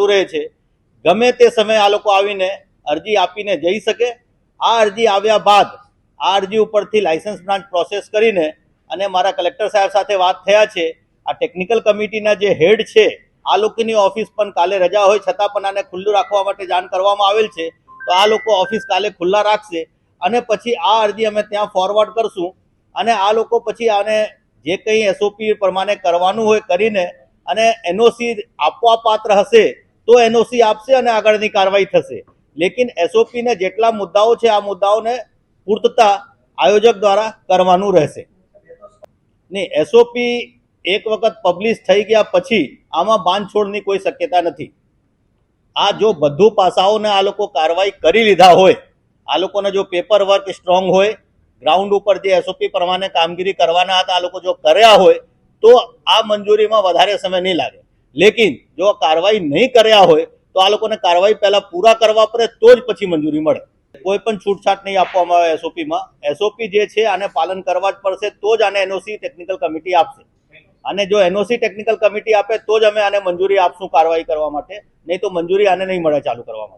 ચાલુ રહે છે. ગમે તે સમયે આ લોકો આવીને અરજી આપીને જઈ શકે. આ અરજી આવ્યા બાદ આ અરજી ઉપરથી લાયસન્સ બ્રાન્ચ પ્રોસેસ કરીને અને મારા કલેક્ટર સાહેબ સાથે વાત થયા છે. આ ટેકનિકલ કમિટીના જે હેડ છે, આ લોકોની ઓફિસ પણ કાલે રજા હોય, છતાં પણ આને ખુલ્લું રાખવા માટે જાણ કરવામાં આવેલ છે. તો આ લોકો ઓફિસ કાલે ખુલ્લા રાખશે અને પછી આ અરજી અમે ત્યાં ફોરવર્ડ કરશું અને આ લોકો પછી આને જે કંઈ એસઓપી પ્રમાણે કરવાનું હોય કરીને અને એનઓસી આપવા પાત્ર હશે તો એનઓસી આપશે અને આગળની કાર્યવાહી થશે. લેકિન એસઓપીને જેટલા મુદ્દાઓ છે, આ મુદ્દાઓને પૂર્તતા આયોજક દ્વારા કરવાનું રહેશે. નહીં એસઓપી એક વખત પબ્લિશ થઈ ગયા પછી આમાં બાંધછોડની કોઈ શક્યતા નથી. આ જો બધું પાસાઓને આ લોકો કાર્યવાહી કરી લીધા હોય, આ લોકોને જો પેપર વર્ક સ્ટ્રોંગ હોય ગ્રાઉન્ડ ઉપર જે એસઓપી પ્રમાણે કામગીરી કરવાના હતા, આ લોકો જો કર્યા હોય, તો આ મંજૂરીમાં વધારે સમય નહીં લાગે. લેકિન જો કાર્યવાહી નહીં કર્યા હોય, તો આ લોકોને કાર્યવાહી પહેલા પૂરા કરવા પડે, તો જ પછી મંજૂરી મળે. કોઈ પણ છૂટછાટ નહીં આપવામાં આવે એસઓપીમાં. એસઓપી જે છે, આને પાલન કરવા જ પડશે, તો જ આને એનઓસી ટેકનિકલ કમિટી આપશે. અને જો એનઓસી ટેકનિકલ કમિટી આપે, તો જ અમે આને મંજૂરી આપશું કાર્યવાહી કરવા માટે. નહીં તો મંજૂરી આને નહીં મળે ચાલુ કરવા માટે.